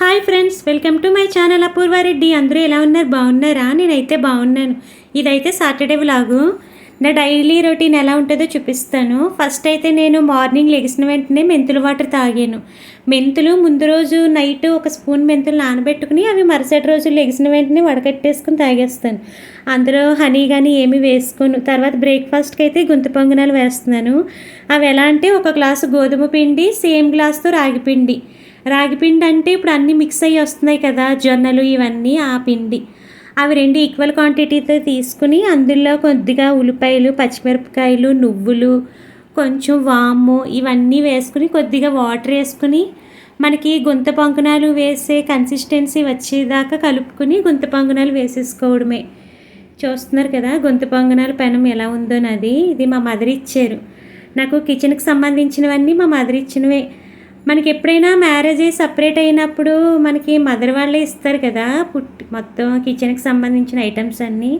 Hi friends welcome to my channel Apoorva Reddy అందరూ ఎలా ఉన్నారు? బాగున్నారా? నేనైతే బాగున్నాను. ఇదైతే సాటర్డే వ్లాగు. నా డైలీ రొటీన్ ఎలా ఉంటుందో చూపిస్తాను. ఫస్ట్ అయితే నేను మార్నింగ్ లెగిసిన వెంటనే మెంతులు వాటర్ తాగాను. మెంతులు ముందు రోజు నైట్ ఒక స్పూన్ మెంతులు నానబెట్టుకుని అవి మరుసటి రోజు లెగిసిన వెంటనే వడకట్టేసుకుని తాగేస్తాను. అందులో హనీ కానీ ఏమి వేసుకోను. తర్వాత బ్రేక్ఫాస్ట్కి అయితే గుంత పొంగనాలు వేస్తున్నాను. అవి ఎలా అంటే ఒక గ్లాసు గోధుమ పిండి సేమ్ గ్లాస్తో రాగి పిండి. రాగి పిండి అంటే ఇప్పుడు అన్నీ మిక్స్ అయ్యి వస్తున్నాయి కదా జొన్నలు ఇవన్నీ ఆ పిండి. అవి రెండు ఈక్వల్ క్వాంటిటీతో తీసుకుని అందులో కొద్దిగా ఉల్లిపాయలు పచ్చిమిరపకాయలు నువ్వులు కొంచెం వాము ఇవన్నీ వేసుకుని కొద్దిగా వాటర్ వేసుకుని మనకి గుంత పొంగనాలు వేసే కన్సిస్టెన్సీ వచ్చేదాకా కలుపుకుని గుంత పొంగనాలు వేసేసుకోవడమే. చూస్తున్నారు కదా గుంత పొంగనాలు పెనం ఎలా ఉందో నాది ఇది మా మదర్ ఇచ్చారు. నాకు కిచెన్కి సంబంధించినవన్నీ మా మదర్ ఇచ్చినవే. మనకి ఎప్పుడైనా మ్యారేజ్ సపరేట్ అయినప్పుడు మనకి మదర్ వాళ్ళే ఇస్తారు కదా పుట్టి మొత్తం కిచెన్కి సంబంధించిన ఐటమ్స్ అన్నీ.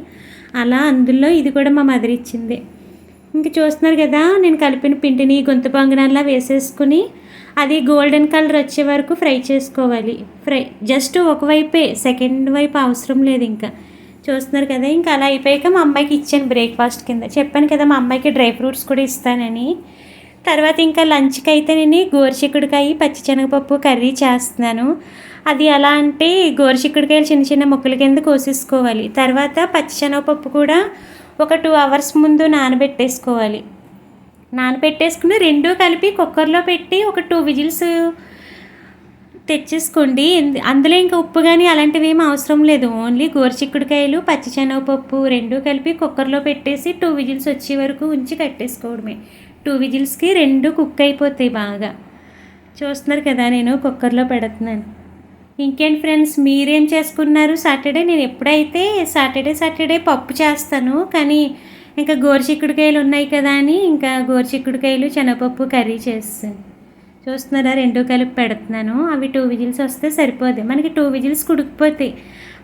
అలా అందులో ఇది కూడా మా మదర్ ఇచ్చింది. ఇంక చూస్తున్నారు కదా నేను కలిపిన పిండిని గొంతు పొంగనాల్లా వేసేసుకుని అది గోల్డెన్ కలర్ వచ్చే వరకు ఫ్రై చేసుకోవాలి. ఫ్రై జస్ట్ ఒకవైపే సెకండ్ వైపు అవసరం లేదు ఇంకా. చూస్తున్నారు కదా ఇంకా అలా అయిపోయాక మా అమ్మాయికి ఇచ్చాను బ్రేక్ఫాస్ట్ కింద. చెప్పాను కదా మా అమ్మాయికి డ్రై ఫ్రూట్స్ కూడా ఇస్తానని. తర్వాత ఇంకా లంచ్కి అయితే నేను గోరుచిక్కుడుకాయ పచ్చిశనగపప్పు కర్రీ చేస్తున్నాను. అది ఎలా అంటే గోరుచిక్కుడుకాయలు చిన్న చిన్న ముక్కల కింద కోసేసుకోవాలి. తర్వాత పచ్చిశనగపప్పు కూడా ఒక టూ అవర్స్ ముందు నానబెట్టేసుకోవాలి. నానబెట్టేసుకుని రెండూ కలిపి కుక్కర్లో పెట్టి ఒక టూ విజిల్స్ తెచ్చేసుకోండి. అందులో ఇంకా ఉప్పు కానీ అలాంటివి ఏమి అవసరం లేదు. ఓన్లీ గోరుచిక్కుడుకాయలు పచ్చిశనగపప్పు రెండూ కలిపి కుక్కర్లో పెట్టేసి టూ విజిల్స్ వచ్చే వరకు ఉంచి కట్టేసుకోవడమే. టూ విజిల్స్కి రెండు కుక్ అయిపోతాయి బాగా. చూస్తున్నారు కదా నేను కుక్కర్లో పెడుతున్నాను. ఇంకేంటి ఫ్రెండ్స్ మీరేం చేసుకున్నారు? సాటర్డే? నేను ఎప్పుడైతే సాటర్డే సాటర్డే పప్పు చేస్తాను కానీ ఇంకా గోరుచిక్కుడుకాయలు ఉన్నాయి కదా అని ఇంకా గోరుచిక్కుడుకాయలు శనగపప్పు కర్రీ చేస్తాను. చూస్తున్నారా రెండు కలిపి పెడుతున్నాను. అవి టూ విజిల్స్ వస్తే సరిపోదు మనకి టూ విజిల్స్ కుడికిపోతాయి.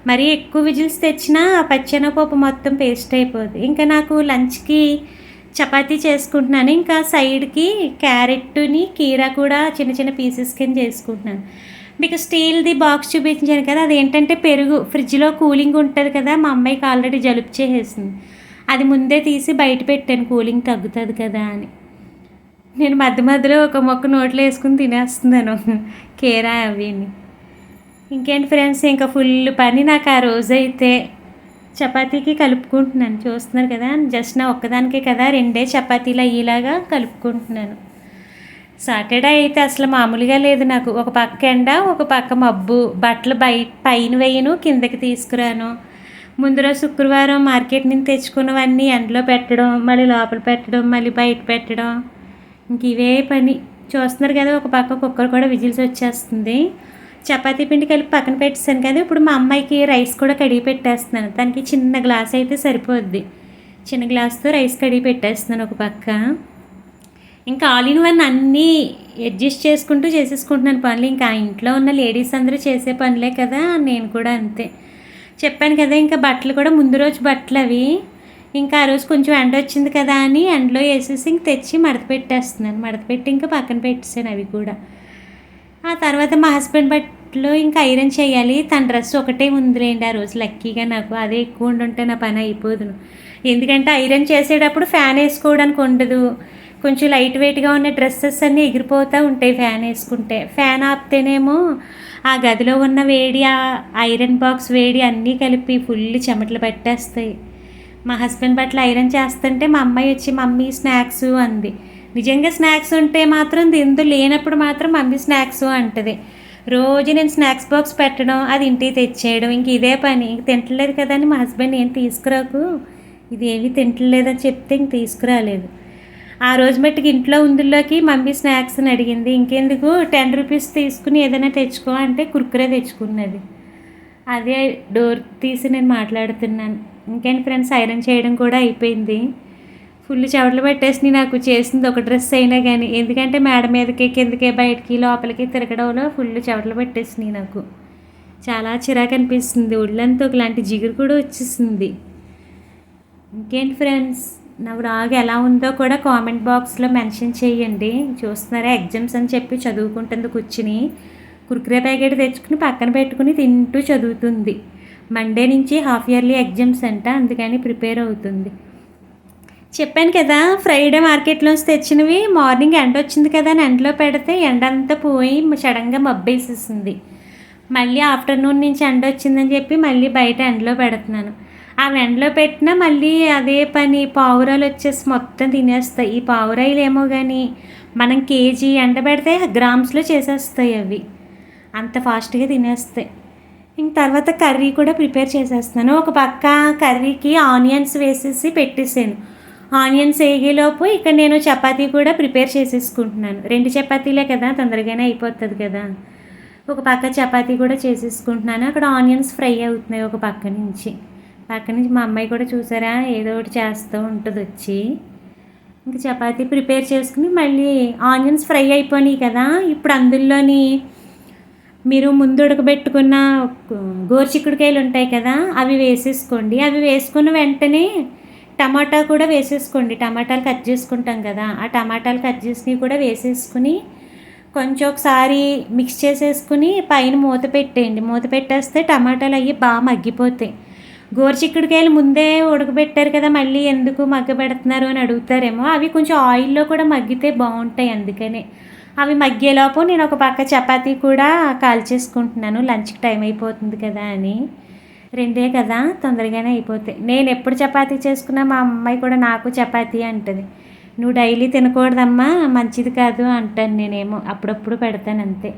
మరీ ఎక్కువ విజిల్స్ తెచ్చినా ఆ పచ్చెనపప్పు మొత్తం పేస్ట్ అయిపోతుంది ఇంకా నాకు లంచ్కి చపాతీ చేసుకుంటున్నాను. ఇంకా సైడ్కి క్యారెట్ని కీరా కూడా చిన్న చిన్న పీసెస్ కింద చేసుకుంటున్నాను. మీకు స్టీల్ది బాక్స్ చూపించాను కదా అది ఏంటంటే పెరుగు ఫ్రిడ్జ్లో కూలింగ్ ఉంటుంది కదా మా అమ్మాయికి ఆల్రెడీ జలుబు చేసేసింది. అది ముందే తీసి బయట పెట్టాను కూలింగ్ తగ్గుతుంది కదా అని. నేను మధ్య మధ్యలో ఒక మొక్క నోట్లో వేసుకుని తినేస్తున్నాను కేరా అవి ఇంకేంటి ఫ్రెండ్స్ ఇంకా ఫుల్ పని నాకు ఆ రోజైతే. చపాతీకి కలుపుకుంటున్నాను. చూస్తున్నారు కదా జస్ట్ నా ఒక్కదానికే కదా రెండే చపాతీలు అయ్యేలాగా కలుపుకుంటున్నాను. సాటర్డే అయితే అసలు మామూలుగా లేదు నాకు. ఒక పక్క ఎండ ఒక పక్క మబ్బు. బట్టలు బయ పైన వేయను కిందకి తీసుకురాను. ముందు రోజు శుక్రవారం మార్కెట్ నుంచి తెచ్చుకున్నవన్నీ ఎండలో పెట్టడం మళ్ళీ లోపల పెట్టడం మళ్ళీ బయట పెట్టడం. ఇంక ఇవే పని. చూస్తున్నారు కదా ఒక పక్క కుక్కర్ కూడా విజిల్స్ వచ్చేస్తుంది. చపాతీ పిండి కలిపి పక్కన పెట్టేసాను కదా ఇప్పుడు మా అమ్మాయికి రైస్ కూడా కడిగి పెట్టేస్తున్నాను. దానికి చిన్న గ్లాస్ అయితే సరిపోద్ది. చిన్న గ్లాస్తో రైస్ కడిగి పెట్టేస్తున్నాను ఒక పక్క. ఇంకా ఆల్ ఇన్ వన్ అన్నీ అడ్జస్ట్ చేసుకుంటూ చేసేసుకుంటున్నాను పనులు. ఇంకా ఇంట్లో ఉన్న లేడీస్ అందరూ చేసే పనులే కదా నేను కూడా అంతే. చెప్పాను కదా ఇంకా బట్టలు కూడా ముందు రోజు బట్టలు అవి. ఇంకా ఆ రోజు కొంచెం ఎండ వచ్చింది కదా అని ఎండలో వేసేసి ఇంక తెచ్చి మడత పెట్టేస్తున్నాను. మడత పెట్టి ఇంకా పక్కన పెట్టేసాను అవి కూడా. ఆ తర్వాత మా హస్బెండ్ బట్టలు ఇంకా ఐరన్ చేయాలి. తన డ్రెస్ ఒకటే ఉందిలేండి ఆ రోజు. లక్కీగా నాకు అదే ఎక్కువ ఉండుంటే నా పని అయిపోదును. ఎందుకంటే ఐరన్ చేసేటప్పుడు ఫ్యాన్ వేసుకోవడానికి ఉండదు. కొంచెం లైట్ వెయిట్గా ఉన్న డ్రెస్సెస్ అన్నీ ఎగిరిపోతూ ఉంటాయి ఫ్యాన్ వేసుకుంటే. ఫ్యాన్ ఆపితేనేమో ఆ గదిలో ఉన్న వేడి ఆ ఐరన్ బాక్స్ వేడి అన్నీ కలిపి ఫుల్ చెమటలు పట్టేస్తాయి. మా హస్బెండ్ బట్టలు ఐరన్ చేస్తుంటే మా అమ్మాయి వచ్చి మమ్మీ స్నాక్స్ అంది. నిజంగా స్నాక్స్ ఉంటే మాత్రం తిందు లేనప్పుడు మాత్రం మమ్మీ స్నాక్స్ అంటది. రోజు నేను స్నాక్స్ బాక్స్ పెట్టడం అది ఇంటికి తెచ్చేయడం ఇంక ఇదే పని. ఇంక తింటలేదు కదా అని మా హస్బెండ్ ఏం తీసుకురాకు. ఇది ఏమీ తింటలేదని చెప్తే ఇంక తీసుకురాలేదు. ఆ రోజు మట్టుకు ఇంట్లో ఉందిలోకి మమ్మీ స్నాక్స్ అని అడిగింది. ఇంకెందుకు? టెన్ రూపీస్ తీసుకుని ఏదైనా తెచ్చుకో అంటే కుర్కురే తెచ్చుకున్నది. అదే డోర్ తీసి నేను మాట్లాడుతున్నాను. ఇంకేంటి ఫ్రెండ్స్? ఐరన్ చేయడం కూడా అయిపోయింది. ఫుల్ చెవట్లు పెట్టేసి నాకు. చేసింది ఒక డ్రెస్ అయినా కానీ ఎందుకంటే మేడ మీదకి కిందకి బయటికి లోపలికి తిరగడంలో ఫుల్ చెవట్లు పెట్టేసినాయి నాకు. చాలా చిరాకు అనిపిస్తుంది. ఒళ్ళంతా ఒకలాంటి జిగురు కూడా వచ్చేసింది. ఇంకేంటి ఫ్రెండ్స్? నా వ్లాగ్ ఎలా ఉందో కూడా కామెంట్ బాక్స్లో మెన్షన్ చేయండి. చూస్తున్నారా? ఎగ్జామ్స్ అని చెప్పి చదువుకుంటుంది కూర్చుని. కుర్కురే ప్యాకెట్ తెచ్చుకుని పక్కన పెట్టుకుని తింటూ చదువుతుంది. మండే నుంచి హాఫ్ ఇయర్లీ ఎగ్జామ్స్ అంట. అందుకని ప్రిపేర్ అవుతుంది. చెప్పాను కదా ఫ్రైడే మార్కెట్లోంచి తెచ్చినవి మార్నింగ్ ఎండ వచ్చింది కదా అని ఎండలో పెడితే ఎండ అంతా పోయి సడన్గా మబ్బేసేసింది. మళ్ళీ ఆఫ్టర్నూన్ నుంచి ఎండ వచ్చిందని చెప్పి మళ్ళీ బయట ఎండలో పెడుతున్నాను. అవి ఎండలో పెట్టినా మళ్ళీ అదే పని పావురాలు వచ్చేసి మొత్తం తినేస్తాయి. ఈ పావురాయిలు ఏమో కానీ మనం కేజీ ఎండ పెడితే గ్రామ్స్లో చేసేస్తాయి అవి. అంత ఫాస్ట్గా తినేస్తాయి. ఇంక తర్వాత కర్రీ కూడా ప్రిపేర్ చేసేస్తాను ఒక పక్క కర్రీకి ఆనియన్స్ వేసేసి పెట్టేసాను. ఆనియన్స్ వేగేలోపు ఇక్కడ నేను చపాతీ కూడా ప్రిపేర్ చేసేసుకుంటున్నాను. రెండు చపాతీలే కదా తొందరగానే అయిపోతుంది కదా. ఒక పక్క చపాతీ కూడా చేసేసుకుంటున్నాను. అక్కడ ఆనియన్స్ ఫ్రై అవుతున్నాయి ఒక పక్క నుంచి. పక్క నుంచి మా అమ్మాయి కూడా చూసారా ఏదో ఒకటి చేస్తూ ఉంటుంది వచ్చి. ఇంకా చపాతీ ప్రిపేర్ చేసుకుని మళ్ళీ ఆనియన్స్ ఫ్రై అయిపోయినాయి కదా ఇప్పుడు అందులోని మీరు ముందు ఉడకబెట్టుకున్న గోరుచిక్కుడుకాయలు ఉంటాయి కదా అవి వేసేసుకోండి. అవి వేసుకున్న వెంటనే టమాటా కూడా వేసేసుకోండి. టమాటాలు కట్ చేసుకుంటాం కదా ఆ టమాటాలు కట్ చేసినవి కూడా వేసేసుకుని కొంచెం ఒకసారి మిక్స్ చేసేసుకుని పైన మూత పెట్టేయండి. మూత పెట్టేస్తే టమాటాలు అవి బాగా మగ్గిపోతాయి. గోరుచిక్కుడుకాయలు ముందే ఉడకబెట్టారు కదా మళ్ళీ ఎందుకు మగ్గబెడుతున్నారు అని అడుగుతారేమో. అవి కొంచెం ఆయిల్లో కూడా మగ్గితే బాగుంటాయి అందుకనే. అవి మగ్గేలోపు నేను ఒక పక్క చపాతీ కూడా కాల్చేసుకుంటున్నాను. లంచ్కి టైం అయిపోతుంది కదా అని. రెండే కదా తొందరగానే అయిపోతాయి నేను ఎప్పుడు చపాతీ చేసుకున్నా మా అమ్మాయి కూడా నాకు చపాతీ అంటుంది. నువ్వు డైలీ తినకూడదమ్మా మంచిది కాదు అంటాను నేనేమో. అప్పుడప్పుడు పెడతాను అంతే.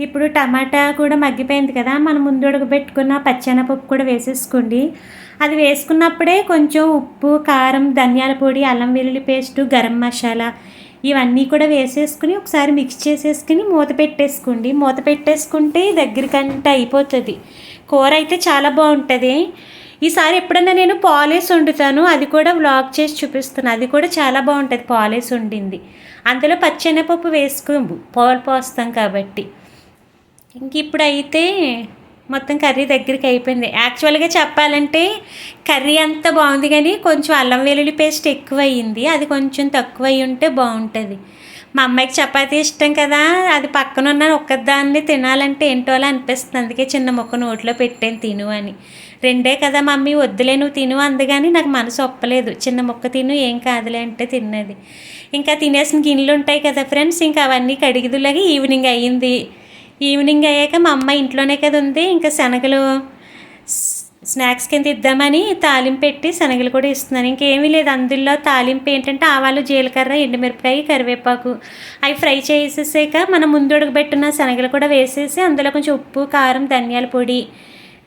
ఇప్పుడు టమాటా కూడా మగ్గిపోయింది కదా మనం ముందు ఉడకబెట్టుకున్న పచ్చెనపప్పు కూడా వేసేసుకోండి. అది వేసుకున్నప్పుడే కొంచెం ఉప్పు కారం ధనియాల పొడి అల్లం వెల్లుల్లి పేస్టు గరం మసాలా ఇవన్నీ కూడా వేసేసుకుని ఒకసారి మిక్స్ చేసేసుకుని మూత పెట్టేసుకోండి. మూత పెట్టేసుకుంటే దగ్గరికంటే అయిపోతుంది. కూర అయితే చాలా బాగుంటుంది. ఈసారి ఎప్పుడన్నా నేను పాలేసి వండుతాను. అది కూడా వ్లాగ్ చేసి చూపిస్తాను అది కూడా చాలా బాగుంటుంది పాలేసి వండింది. అందులో పచ్చెనపప్పు వేసుకో పాలు పోస్తాం కాబట్టి. ఇంక ఇప్పుడైతే మొత్తం కర్రీ దగ్గరికి అయిపోయింది. యాక్చువల్గా చెప్పాలంటే కర్రీ అంతా బాగుంది కానీ కొంచెం అల్లం వెల్లుల్లి పేస్ట్ ఎక్కువ అయ్యింది అది కొంచెం తక్కువ అయ్యి ఉంటే బాగుంటుంది. మా అమ్మాయికి చపాతీ ఇష్టం కదా అది పక్కన ఉన్న ఒక్కదాన్ని తినాలంటే ఏంటోలా అనిపిస్తుంది. అందుకే చిన్న మొక్క నోట్లో పెట్టాను తిను అని. రెండే కదా మమ్మీ వద్దులే నువ్వు తిను అందుగాని నాకు మనసు ఒప్పలేదు. చిన్న మొక్క తిను ఏం కాదులే అంటే తిన్నది. ఇంకా తినేసిన గిన్నెలు ఉంటాయి కదా ఫ్రెండ్స్ ఇంకా అవన్నీ కడిగిదులాగా ఈవినింగ్ అయ్యింది. ఈవినింగ్ అయ్యాక మా అమ్మ ఇంట్లోనే కదా ఉంది. ఇంకా శనగలు స్నాక్స్ కింద ఇద్దామని తాలింపు పెట్టి శనగలు కూడా ఇస్తున్నాను. ఇంకేమీ లేదు. అందులో తాలింపు ఏంటంటే ఆవాలు జీలకర్ర ఎండుమిరపకాయ కరివేపాకు అవి ఫ్రై చేసేసాక మనం ముందు ఉడకబెట్టిన శనగలు కూడా వేసేసి అందులో కొంచెం ఉప్పు కారం ధనియాల పొడి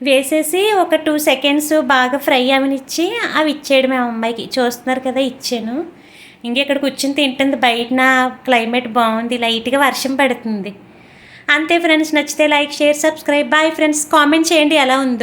వేసేసి ఒక టూ సెకండ్స్ బాగా ఫ్రై అవనిచ్చి అవి ఇచ్చేయడం మా అమ్మాయికి. చూస్తున్నారు కదా ఇచ్చాను. ఇంక ఇక్కడ కూర్చుని తింటుంది. బయట క్లైమేట్ బాగుంది. లైట్గా వర్షం పడుతుంది. అంతే ఫ్రెండ్స్ నచ్చితే like share subscribe. Bye friends. Comment చేయండి ఎలా ఉందో.